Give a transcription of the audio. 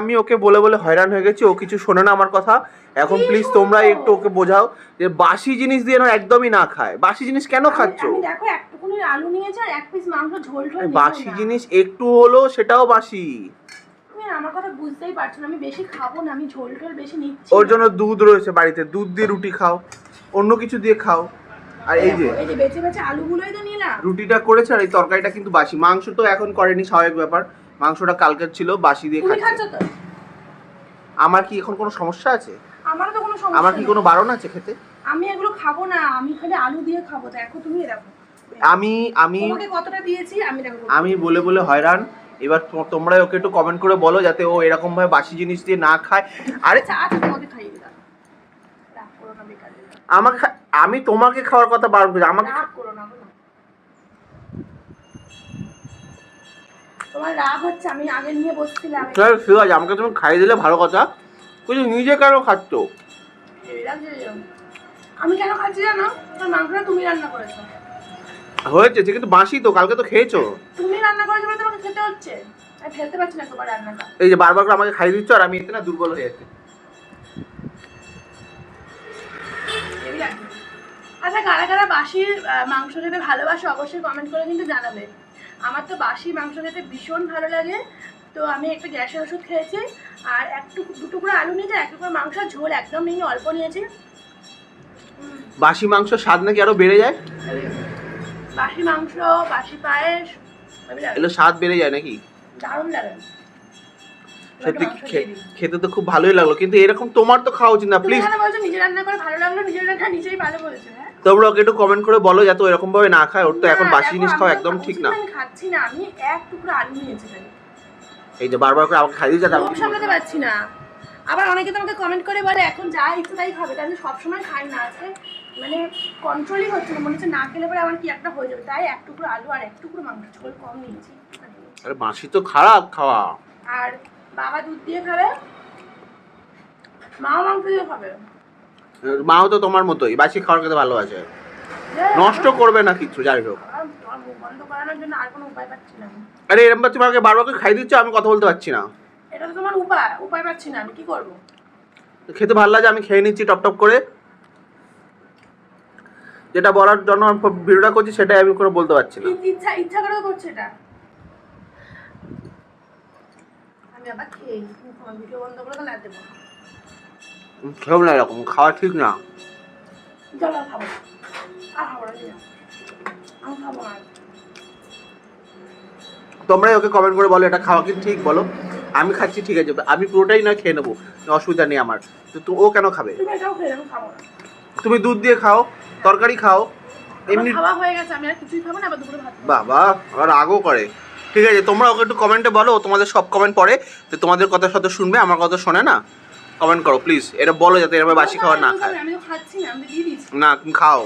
আমি ওকে বলে বলে হয়রান হয়ে গেছি ও কিছু শোনে না আমার কথা। এখন প্লিজ? তোমরা একটু ওকে বোঝাও যে বাসি জিনিস দিয়ে না একদমই না খায়। বাসি জিনিস কেন খাচ্ছ? দেখো একটুকুনি আলু নিয়েছি আর এক পিস মাংস ঝোল ঝোল বাসি জিনিস একটু হলো সেটাও বাসি। তুমি আমার কথা বুঝতেই পারছ না আমি বেশি খাব না আমি ঝোল ঝোল বেশি নিচ্ছি ওর জন্য দুধ রয়েছে বাড়িতে দুধ দিয়ে রুটি খাও অন্য কিছু দিয়ে খাও। আর এই যে এই যে বেঁচে বেঁচে আলুগুলোই তো নিলাম। রুটিটা করেছে আর এই তরকারিটা কিন্তু বাসি। মাংস তো এখন করেনি স্বাভাবিক ব্যাপার। মাংসটা কালকের ছিল বাসি দিয়ে খাচ্ছে। আমার কি এখন কোনো সমস্যা আছে? আমারও তো কোনো সমস্যা আমার কি কোনো বারণ আছে খেতে? আমি এগুলো খাব না আমি খালি আলু দিয়ে খাব দেখো তুমি দেখো। আমি আমি তোমাকে কতটা দিয়েছি আমি দেখো আমি বলে বলে হয়রান। এবার তোমরা ওকে একটু কমেন্ট করে বলো যাতে ও এরকম ভাবে বাসি জিনিস দিয়ে না খায়। আরে আচ্ছা আচ্ছা তোমাকে খাইয়ে দিলাম। আমাকে আমি তোমাকে খাওয়ার কথা বারণ করি আমাকে রাগ করো না গো। তোমার রাগ হচ্ছে আমি আগে নিয়ে বসছিলাম। ঠিক আছে, ঠিক আছে আমাকে তুমি খাইয়ে দিলে ভালো কথা। কিন্তু নিজে কেন খাচ্ছ। আমি কেন খাচ্ছি জানো? তোমার মাংসটা তুমি রান্না করেছ। হয়েছে সে কিন্তু বাসি তো কালকে তো খেয়েছো। তুমি রান্না করেছ বলে তোমাকে খেতে হচ্ছে? আমি ফেলতে পারছি না তোমার রান্নাটা। এই যে বারবার করে আমাকে খাইয়ে দিচ্ছ আর আমি এতে না দুর্বল হয়ে যাচ্ছি। আচ্ছা কারা কারা বাসির মাংস খেতে ভালোবাসো অবশ্যই কমেন্ট করে কিন্তু জানাবে। আমার তো বাসি মাংস খেতে ভীষণ ভালো লাগে। তো আমি একটা গ্যাসের ওষুধ খেয়েছি আর একটু দুটো করে আলু নিয়েছি এক টুকরো মাংস ঝোল একদম নিয়ে অল্প নিয়েছি। বাসি মাংস স্বাদ নাকি আরও বেড়ে যায়? বাসি মাংস বাসি পায়েস এগুলো স্বাদ বেড়ে যায় নাকি? দারুণ লাগে। সত্যি। খেতে তো খুব ভালোই লাগল কিন্তু এরকম তোমার তো খাওয়া উচিত না প্লিজ কেন বলছো নিজে রান্না করে ভালো লাগল নিজের রান্না নিজেই ভালো বলেছ হ্যাঁ? তোমরা ওকে একটু কমেন্ট করে বলো যাতে এরকম ভাবে না খায় ওর তো এখন বাসি জিনিস খাওয়া একদম ঠিক না। আমি খাচ্ছি না আমি এক টুকরো আলু নিয়েছি এই যে বারবার করে আমাকে খাইয়ে দিচ্ছে আমি সামলাতে পারছি না। আবার অনেকে তোমাকে কমেন্ট করে বলে এখন যা ইচ্ছে তাই খাবে। তাই আমি সবসময় খাই না আজকে মানে কন্ট্রোলই হচ্ছে না মনে হচ্ছে না খেলে পরে আমার কি একটা হয়ে যাবে। তাই এক টুকরো আলু আর এক টুকরো মাংস ঝোল কম নিয়েছি। আরে বাসি তো খারাপ খাওয়া। আর বাবা দুধ দিয়ে খাবে মাও মাংস দিয়ে খাবে। মাও তো তোমার মতোই বাসি খাওয়ার খেতে ভালোবাসে। নষ্ট করবে না কিছু যাই হোক। আর তোমার মুখ বন্ধ করানোর জন্য আর কোনো উপায় পাচ্ছি না আমি। আরে এরকম ভাবে তোমাকে বারবার করে খাই দিচ্ছ আমি কথা বলতে পারছি না। এটা তো তোমার উপায় উপায় পাচ্ছি না আমি কি করব? খেতে ভালো লাগে আমি খেয়ে নিচ্ছি টপ টপ করে। যেটা বলার জন্য আমি ভিডিওটা করছি সেটাই আমি কোনো বলতে পারছি না। ইচ্ছা ইচ্ছা করে করছে এটা। আমি আবার খেয়ে ভিডিও বন্ধ করে তো লাগতে পারব খেও না এরকম খাওয়া ঠিক না। চলো আর খাব না। আর খাব না দিদা। আমি খাব না। তোমরাই ওকে কমেন্ট করে বলো এটা খাওয়া কি ঠিক বলো? আমি খাচ্ছি ঠিক আছে। আমি পুরোটাই না খেয়ে নেব অসুবিধা নেই আমার। তো ও কেন খাবে? তুমি দুধ দিয়ে খাও তরকারি খাও এমনি খাওয়া হয়ে গেছে আমি আর কিছুই খাব না আবার দুপুরে ভাত খাব। বাবা রাগও করে। ঠিক আছে তোমরা ওকে একটু কমেন্টে বলো তোমাদের সব কমেন্ট পড়ে যে তোমাদের কথা সাথে শুনবে আমার কথা শোনে না? কমেন্ট করো প্লিজ এটা বলো যাতে এরকম বাসি খাবার না খায়। না তুমি খাও।